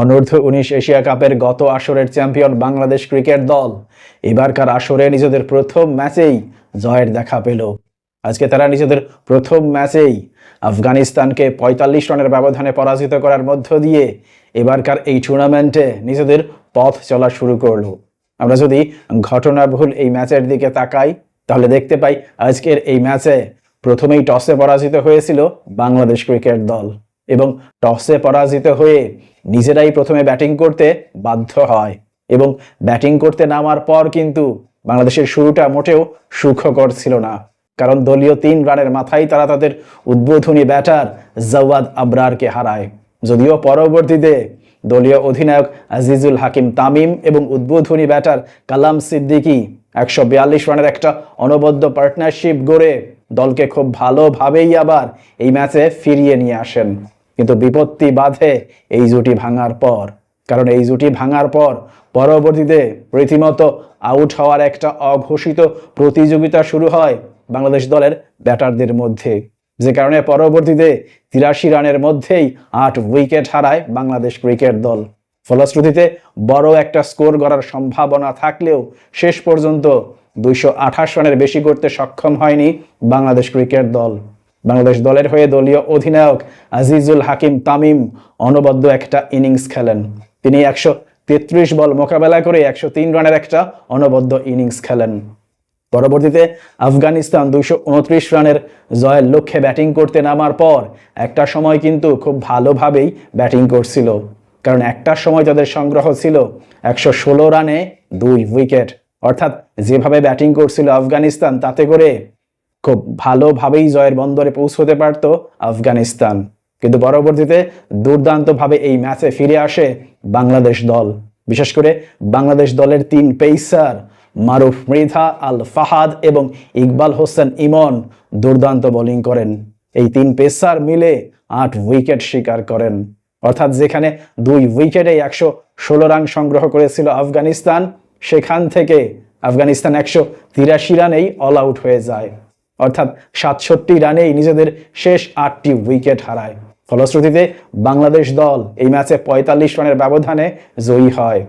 অনূর্ধ্ব উনিশ এশিয়া কাপের গত আসরের চ্যাম্পিয়ন বাংলাদেশ ক্রিকেট দল। এবারকার আসরে নিজেদের প্রথম ম্যাচেই জয়ের দেখা পেল। আজকে তারা নিজেদের প্রথম ম্যাচেই আফগানিস্তানকে পঁয়তাল্লিশ রানের ব্যবধানে পরাজিত করার মধ্য দিয়ে এবারকার এই টুর্নামেন্টে নিজেদের পথ চলা শুরু করল। আমরা যদি ঘটনাবহুল এই ম্যাচের দিকে তাকাই, তাহলে দেখতে পাই আজকের এই ম্যাচে প্রথমেই টসে পরাজিত হয়েছিল বাংলাদেশ ক্রিকেট দল। এবং টসে পরাজিত হয়ে নিজেরাই প্রথমে ব্যাটিং করতে বাধ্য হয়। এবং ব্যাটিং করতে নামার পর কিন্তু বাংলাদেশের শুরুটা মোটেও সুখকর ছিল না। কারণ দলীয় তিন রানের মাথায় তারা তাদের উদ্বোধনী ব্যাটার জওয়াদ আবরারকে হারায়। যদিও পরবর্তীতে দলীয় অধিনায়ক আজিজুল হাকিম তামিম এবং উদ্বোধনী ব্যাটার কালাম সিদ্দিকী একশো রানের একটা অনবদ্য পার্টনারশিপ গড়ে দলকে খুব ভালোভাবেই আবার এই ম্যাচে ফিরিয়ে নিয়ে আসেন। কিন্তু বিপত্তি বাধে এই জুটি ভাঙার পর। কারণ এই জুটি ভাঙার পর পরবর্তীতে রীতিমতো আউট হওয়ার একটা অঘোষিত প্রতিযোগিতা শুরু হয় বাংলাদেশ দলের ব্যাটারদের মধ্যে। যে কারণে পরবর্তীতে তিরাশি রানের মধ্যেই আট উইকেট হারায় বাংলাদেশ ক্রিকেট দল। ফলশ্রুতিতে বড় একটা স্কোর গড়ার সম্ভাবনা থাকলেও শেষ পর্যন্ত দুইশো আঠাশ রানের বেশি করতে সক্ষম হয়নি বাংলাদেশ ক্রিকেট দল। বাংলাদেশ দলের হয়ে দলীয় অধিনায়ক আজিজুল হাকিম তামিম অনবদ্য একটা ইনিংস খেলেন। তিনি একশো তেত্রিশ বল মোকাবেলা করে একশো তিন রানের একটা অনবদ্য ইনিংস খেলেন। পরবর্তীতে আফগানিস্তান দুইশো উনত্রিশ রানের জয়ের লক্ষ্যে ব্যাটিং করতে নামার পর একটা সময় কিন্তু খুব ভালোভাবেই ব্যাটিং করছিল। কারণ একটা সময় তাদের সংগ্রহ ছিল একশো ষোলো রানে দুই উইকেট। অর্থাৎ যেভাবে ব্যাটিং করছিল আফগানিস্তান, তাতে করে খুব ভালোভাবেই জয়ের বন্দরে পৌঁছতে পারত আফগানিস্তান। কিন্তু পরবর্তীতে দুর্দান্তভাবে এই ম্যাচে ফিরে আসে বাংলাদেশ দল। বিশেষ করে বাংলাদেশ দলের তিন পেসার, মারুফ মৃধা, আল ফাহাদ এবং ইকবাল হোসেন ইমন দুর্দান্ত বোলিং করেন। এই তিন পেসার মিলে আট উইকেট শিকার করেন। অর্থাৎ যেখানে দুই উইকেটে একশো ষোলো রান সংগ্রহ করেছিল আফগানিস্তান সেখান থেকে আফগানিস্তান একশো তিরাশি রানেই অল আউট হয়ে যায়। অর্থাৎ সাতষট্টি রানেই নিজেদের শেষ আটটি উইকেট হারায়। ফলশ্রুতিতে বাংলাদেশ দল এই ম্যাচে পঁয়তাল্লিশ রানের ব্যবধানে জয়ী হয়।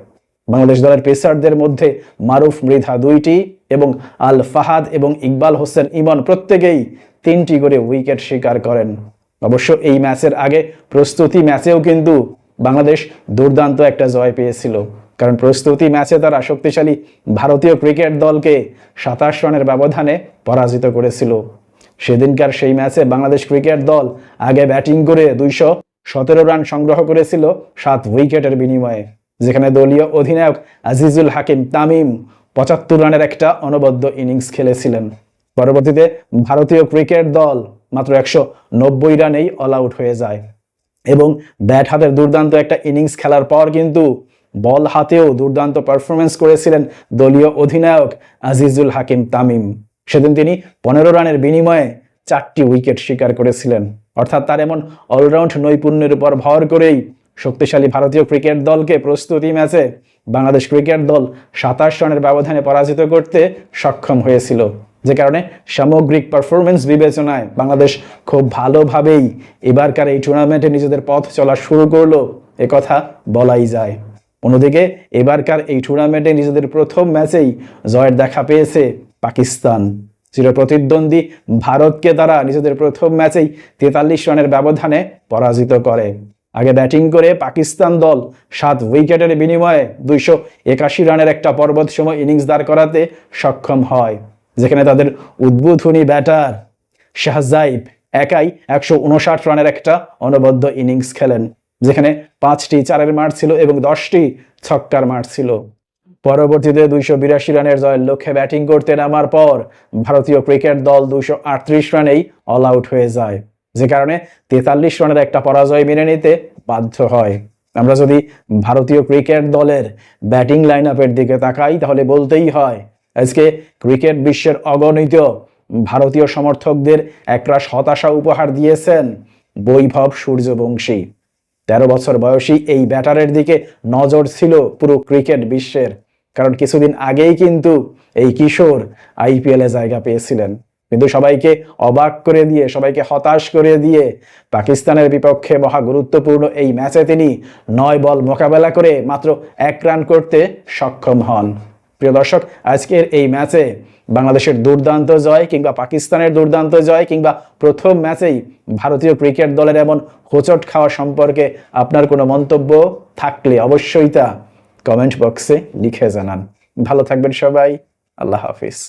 বাংলাদেশ দলের পেসারদের মধ্যে মারুফ মৃধা দুইটি এবং আল ফাহাদ এবং ইকবাল হোসেন ইমন প্রত্যেকেই তিনটি করে উইকেট শিকার করেন। অবশ্য এই ম্যাচের আগে প্রস্তুতি ম্যাচেও কিন্তু বাংলাদেশ দুর্দান্ত একটা জয় পেয়েছিল। কারণ প্রস্তুতি ম্যাচে তারা শক্তিশালী ভারতীয় ক্রিকেট দলকে সাতাশ রানের ব্যবধানে পরাজিত করেছিল। সেদিনকার সেই ম্যাচে বাংলাদেশ ক্রিকেট দল আগে ব্যাটিং করে দুইশো সতেরো রান সংগ্রহ করেছিল সাত উইকেটের বিনিময়ে, যেখানে দলীয় অধিনায়ক আজিজুল হাকিম তামিম পঁচাত্তর রানের একটা অনবদ্য ইনিংস খেলেছিলেন। পরবর্তীতে ভারতীয় ক্রিকেট দল মাত্র একশো নব্বই রানেই অল আউট হয়ে যায় এবং ব্যাট হাতের দুর্দান্ত একটা ইনিংস খেলার পর কিন্তু বল হাতেও দুর্দান্ত পারফরমেন্স করেছিলেন দলীয় অধিনায়ক আজিজুল হাকিম তামিম। সেদিন তিনি পনেরো রানের বিনিময়ে চারটি উইকেট শিকার করেছিলেন। অর্থাৎ তার এমন অলরাউন্ড নৈপুণ্যের উপর ভর করেই শক্তিশালী ভারতীয় ক্রিকেট দলকে প্রস্তুতি ম্যাচে বাংলাদেশ ক্রিকেট দল সাতাশ রানের ব্যবধানে পরাজিত করতে সক্ষম হয়েছিল। যে কারণে সামগ্রিক পারফরমেন্স বিবেচনায় বাংলাদেশ খুব ভালোভাবেই এবারকার এই টুর্নামেন্টে নিজেদের পথ চলা শুরু করল। কথা বলাই যায়। অন্যদিকে, এবারকার এই টুর্নামেন্টে নিজেদের প্রথম ম্যাচেই জয়ের দেখা পেয়েছে পাকিস্তান। চির প্রতিদ্বন্দ্বী ভারতকে তারা নিজেদের প্রথম ম্যাচেই তেতাল্লিশ রানের ব্যবধানে পরাজিত করে। আগে ব্যাটিং করে পাকিস্তান দল সাত উইকেটের বিনিময়ে দুইশো একাশি রানের একটা পর্বত সময় ইনিংস দাঁড় করাতে সক্ষম হয়, যেখানে তাদের উদ্বোধনী ব্যাটার শাহজাইব একাই একশো উনষাট রানের একটা অনবদ্য ইনিংস খেলেন। যেখানে পাঁচটি চারের মার ছিল এবং দশটি ছক্কার মার ছিল। পরবর্তীতে দুইশো বিরাশি রানের জয়ের লক্ষ্যে ব্যাটিং করতে নামার পর ভারতীয় ক্রিকেট দল দুইশো আটত্রিশ রানেই অল আউট হয়ে যায়। যে কারণে তেতাল্লিশ রানের একটা পরাজয় মেনে নিতে বাধ্য হয়। আমরা যদি ভারতীয় ক্রিকেট দলের ব্যাটিং লাইন আপের দিকে তাকাই, তাহলে বলতেই হয়, আজকে ক্রিকেট বিশ্বের অগণিত ভারতীয় সমর্থকদের একরাশ হতাশা উপহার দিয়েছেন বৈভব সূর্যবংশী। তেরো বছর বয়সী এই ব্যাটারের দিকে নজর ছিল পুরো ক্রিকেট বিশ্বের। কারণ কিছুদিন আগেই কিন্তু এই কিশোর আইপিএলে জায়গা পেয়েছিলেন। কিন্তু সবাইকে অবাক করে দিয়ে, সবাইকে হতাশ করে দিয়ে পাকিস্তানের বিপক্ষে মহা গুরুত্বপূর্ণ এই ম্যাচে তিনি নয় বল মোকাবেলা করে মাত্র এক রান করতে সক্ষম হন। প্রিয় দর্শক, আজকের এই ম্যাচে বাংলাদেশের দুর্দান্ত জয় কিংবা পাকিস্তানের দুর্দান্ত জয় কিংবা প্রথম ম্যাচেই ভারতীয় ক্রিকেট দলের এমন হোচট খাওয়া সম্পর্কে আপনার কোনো মন্তব্য থাকলে অবশ্যই তা কমেন্ট বক্সে লিখে জানান। ভালো থাকবেন সবাই, আল্লাহ হাফিজ।